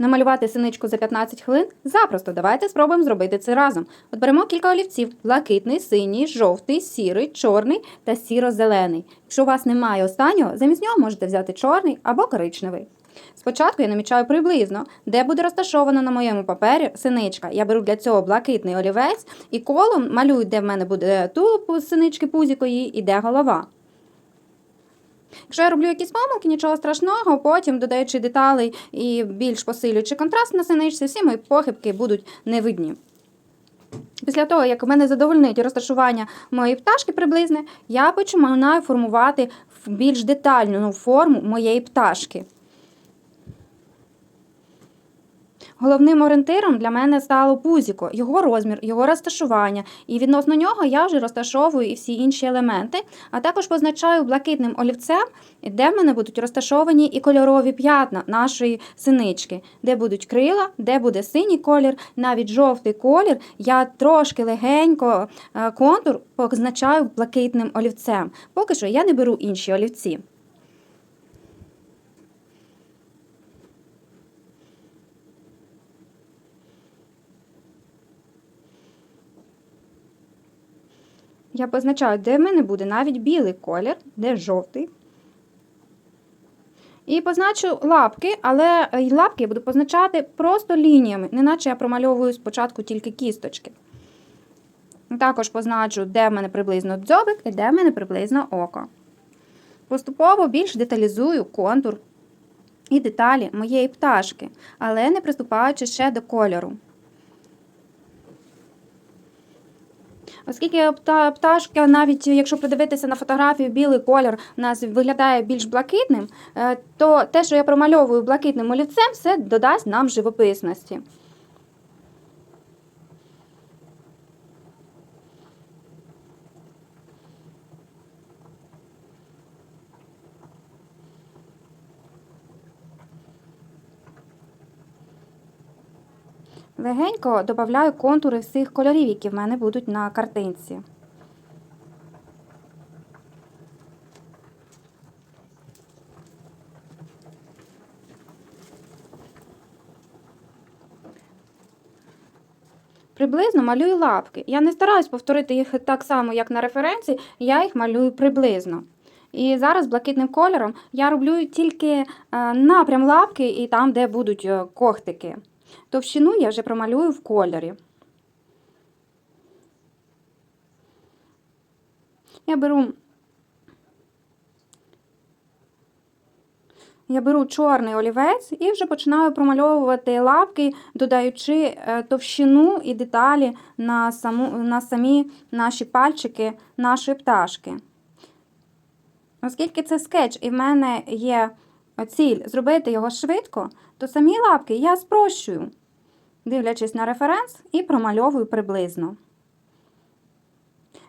Намалювати синичку за 15 хвилин? Запросто, давайте спробуємо зробити це разом. От беремо кілька олівців: блакитний, синій, жовтий, сірий, чорний та сіро-зелений. Якщо у вас немає останнього, замість нього можете взяти чорний або коричневий. Спочатку я намічаю приблизно, де буде розташована на моєму папері синичка. Я беру для цього блакитний олівець і колом малюю, де в мене буде тулуб синички пузікої і де голова. Якщо я роблю якісь помилки, нічого страшного, потім, додаючи деталей і більш посилюючи контраст на синичці, всі мої похибки будуть невидні. Після того, як в мене задовольнить розташування моєї пташки приблизне, я починаю формувати більш детальну форму моєї пташки. Головним орієнтиром для мене стало пузіко, його розмір, його розташування, і відносно нього я вже розташовую і всі інші елементи, а також позначаю блакитним олівцем, де в мене будуть розташовані і кольорові п'ятна нашої синички, де будуть крила, де буде синій колір, навіть жовтий колір. Я трошки легенько е, контур позначаю блакитним олівцем. Поки що я не беру інші олівці. Я позначаю, де в мене буде навіть білий колір, де жовтий. І позначу лапки, але лапки я буду позначати просто лініями, неначе я промальовую спочатку тільки кісточки. Також позначу, де в мене приблизно дзьобик і де в мене приблизно око. Поступово більш деталізую контур і деталі моєї пташки, але не приступаючи ще до кольору. Оскільки пташка, навіть якщо придивитися на фотографію, білий колір у нас виглядає більш блакитним, е, то те, що я промальовую блакитним олівцем, все додасть нам живописності. Легенько додаю контури всіх кольорів, які в мене будуть на картинці. Приблизно малюю лапки. Я не стараюсь повторити їх так само, як на референсі, я їх малюю приблизно. І зараз блакитним кольором я роблю тільки е, напрям лапки і там, де будуть е, когтики. Товщину я вже промалюю в кольорі. Я беру Я беру чорний олівець і вже починаю промальовувати лапки, додаючи е, товщину і деталі на, саму, на самі наші пальчики нашої пташки. Оскільки це скетч і в мене є ціль зробити його швидко, то самі лапки я спрощую, дивлячись на референс і промальовую приблизно.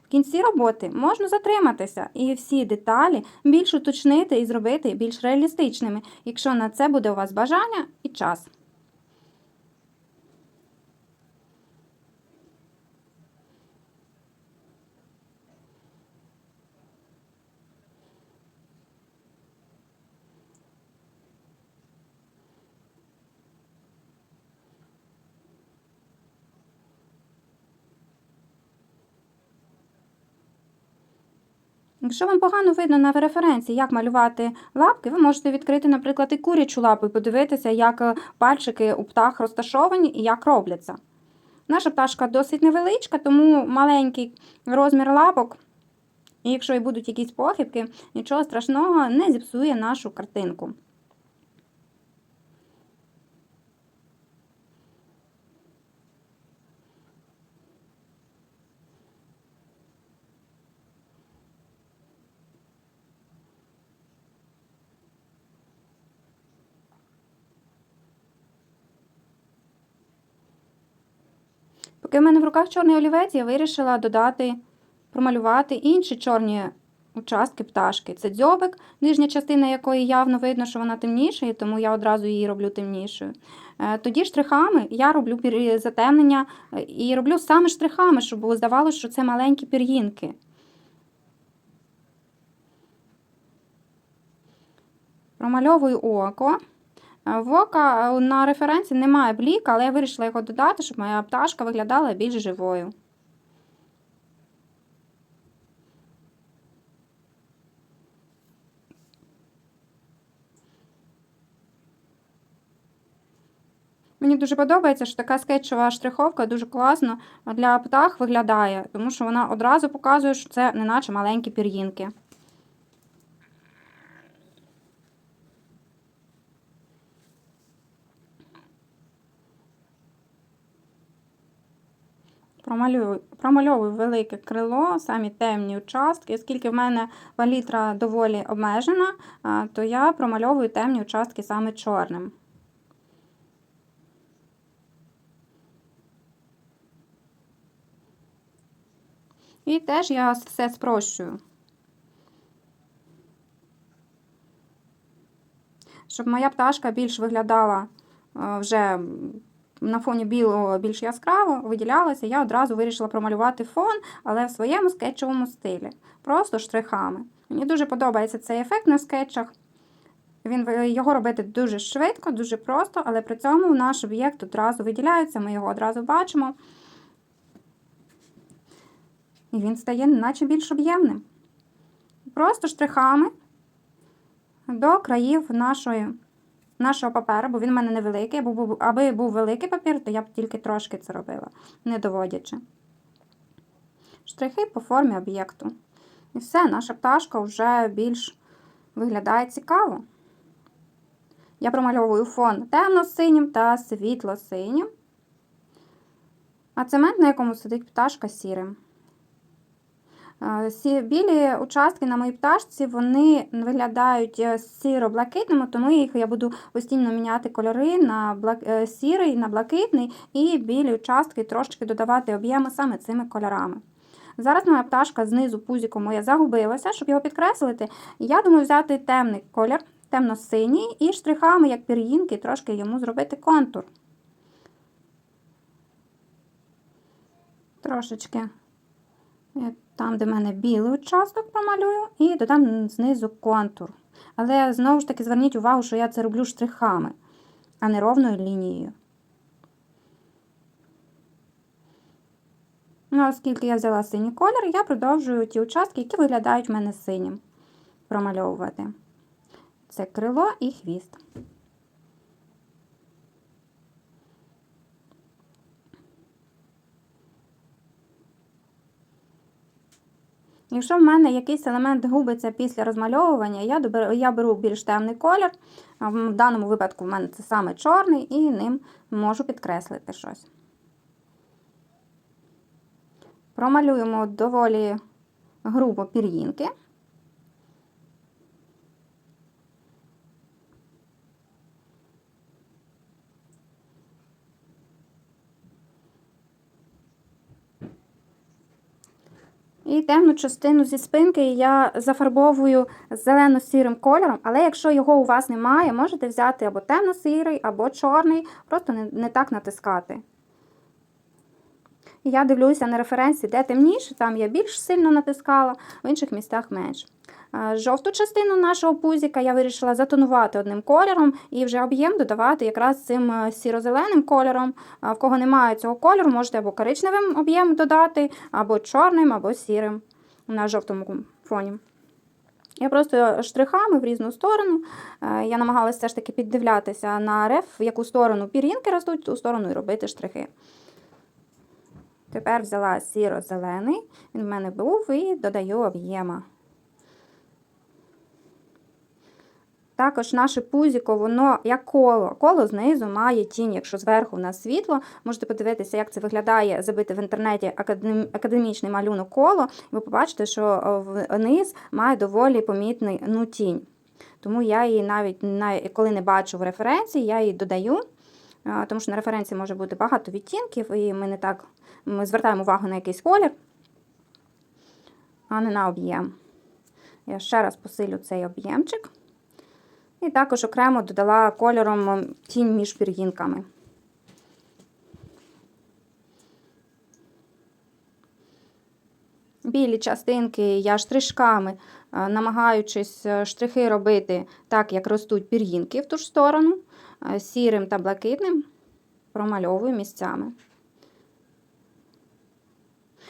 В кінці роботи можна затриматися і всі деталі більш уточнити і зробити більш реалістичними, якщо на це буде у вас бажання і час. Якщо вам погано видно на референсі, як малювати лапки, ви можете відкрити, наприклад, і курячу лапу і подивитися, як е, пальчики у птах розташовані і як робляться. Наша пташка досить невеличка, тому маленький розмір лапок, і якщо і будуть якісь похибки, нічого страшного не зіпсує нашу картинку. Поки в мене в руках чорний олівець, я вирішила додати, промалювати інші чорні участки пташки. Це дзьобик, нижня частина якої явно видно, що вона темніша, тому я одразу її роблю темнішою. Е, Тоді штрихами я роблю затемнення е, і роблю саме штрихами, щоб здавалося, що це маленькі пір'їнки. Промальовую око. Е, В ока е, на референсі немає бліка, але я вирішила його додати, щоб моя пташка виглядала більш живою. Мені дуже подобається, що така скетчова штриховка дуже класно для птах виглядає, тому що вона одразу показує, що це не наче маленькі пір'їнки. Промалюю, промальовую велике крило, самі темні участки. Оскільки в мене палітра доволі обмежена, то я промальовую темні участки саме чорним. І теж я все спрощую. Щоб моя пташка більш виглядала вже на фоні білого більш яскраво, виділялася, я одразу вирішила промалювати фон, але в своєму скетчовому стилі. Просто штрихами. Мені дуже подобається цей ефект на скетчах. Він, його робити дуже швидко, дуже просто, але при цьому наш об'єкт одразу виділяється, ми його одразу бачимо. І він стає наче більш об'ємним. Просто штрихами до країв нашої, нашого паперу, бо він в мене невеликий, був, аби був великий папір, то я б тільки трошки це робила, не доводячи. Штрихи по формі об'єкту. І все, наша пташка вже більш виглядає цікаво. Я промальовую фон темно-синім та світло-синім, а цемент, на якому сидить пташка сірим. Е, Сі білі участки на моїй пташці вони виглядають е, сіро-блакитними, тому їх я буду постійно міняти кольори на блак... е, сірий, на блакитний і білі участки трошки додавати об'єми саме цими кольорами. Зараз моя пташка знизу пузіку моя загубилася, щоб його підкреслити. Я думаю взяти темний колір, темно-синій, і штрихами, як пір'їнки, трошки йому зробити контур. Трошечки там, де в мене білий участок промалюю, і додам знизу контур. Але знову ж таки зверніть увагу, що я це роблю штрихами, а не ровною лінією. Ну, оскільки я взяла синій колір, я продовжую ті участки, які виглядають в мене синім, промальовувати. Це крило і хвіст. Якщо в мене якийсь елемент губиться після розмальовування, я, доберу, я беру більш темний колір. В даному випадку в мене це саме чорний, і ним можу підкреслити щось. Промалюємо доволі грубо пір'їнки. І темну частину зі спинки я зафарбовую зелено-сірим кольором, але якщо його у вас немає, можете взяти або темно-сірий, або чорний, просто не, не так натискати. Я дивлюся на референсі, де темніше, там я більш сильно натискала, в інших місцях менш. Е, Жовту частину нашого пузіка я вирішила затонувати одним кольором і вже об'єм додавати якраз цим е, сіро-зеленим кольором. В кого немає цього кольору, можете або коричневим об'єм додати, або чорним, або сірим на жовтому фоні. Я просто штрихами в різну сторону. е, Я намагалася все ж таки піддивлятися на реф, в яку сторону пір'їнки ростуть, в ту сторону і робити штрихи. Тепер взяла сіро-зелений, він в мене був, і додаю об'єма. Також наше пузіко, воно як коло. Коло знизу має тінь. Якщо зверху у нас світло, можете подивитися, як це виглядає, забити в інтернеті академічний малюнок коло. Ви побачите, що е, вниз має доволі помітний ну, тінь. Тому я її навіть коли не бачу в референції, я її додаю. Тому що на референції може бути багато відтінків, і ми не так ми звертаємо увагу на якийсь колір, а не на об'єм. Я ще раз посилю цей об'ємчик. І також окремо додала кольором тінь між пір'їнками. Білі частинки я штришками, е, намагаючись е, штрихи робити так, як ростуть пір'їнки в ту ж сторону. е, сірим та блакитним промальовую місцями.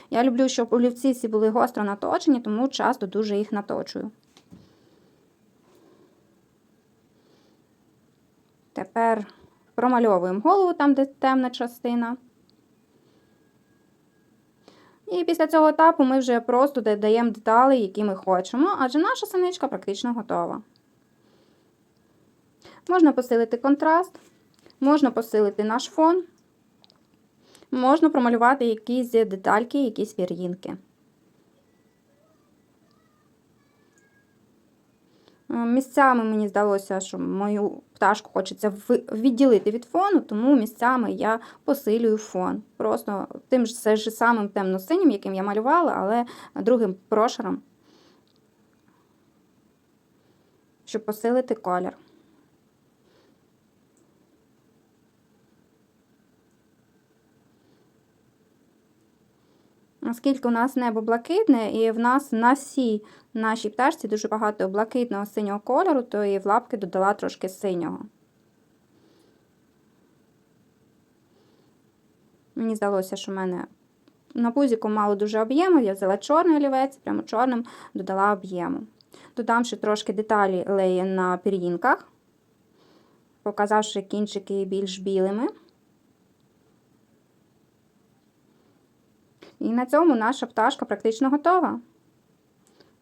Я люблю, щоб олівці всі були гостро наточені, тому часто дуже їх наточую. Тепер промальовуємо голову там, де темна частина. І після цього етапу ми вже просто додаємо деталі, які ми хочемо, адже наша синичка практично готова. Можна посилити контраст, можна посилити наш фон, можна промалювати якісь детальки, якісь вір'їнки. Місцями мені здалося, що мою пташку хочеться відділити від фону, тому місцями я посилюю фон. Просто тим ж це ж самим темно-синім, яким я малювала, але другим прошером, щоб посилити колір. Оскільки у нас небо блакитне, і в нас на всій нашій пташці дуже багато блакитного синього кольору, то і в лапки додала трошки синього. Мені здалося, що в мене на пузіку мало дуже об'єму, я взяла чорний олівець, прямо чорним додала об'єму. Додам ще трошки деталі на пір'їнках, показавши кінчики більш білими. І на цьому наша пташка практично готова.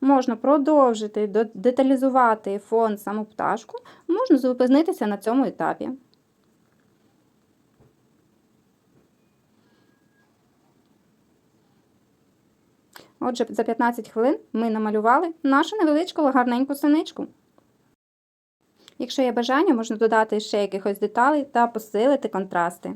Можна продовжити деталізувати фон саму пташку, можна зупинитися на цьому етапі. Отже, за 15 хвилин ми намалювали нашу невеличку гарненьку синичку. Якщо є бажання, можна додати ще якихось деталей та посилити контрасти.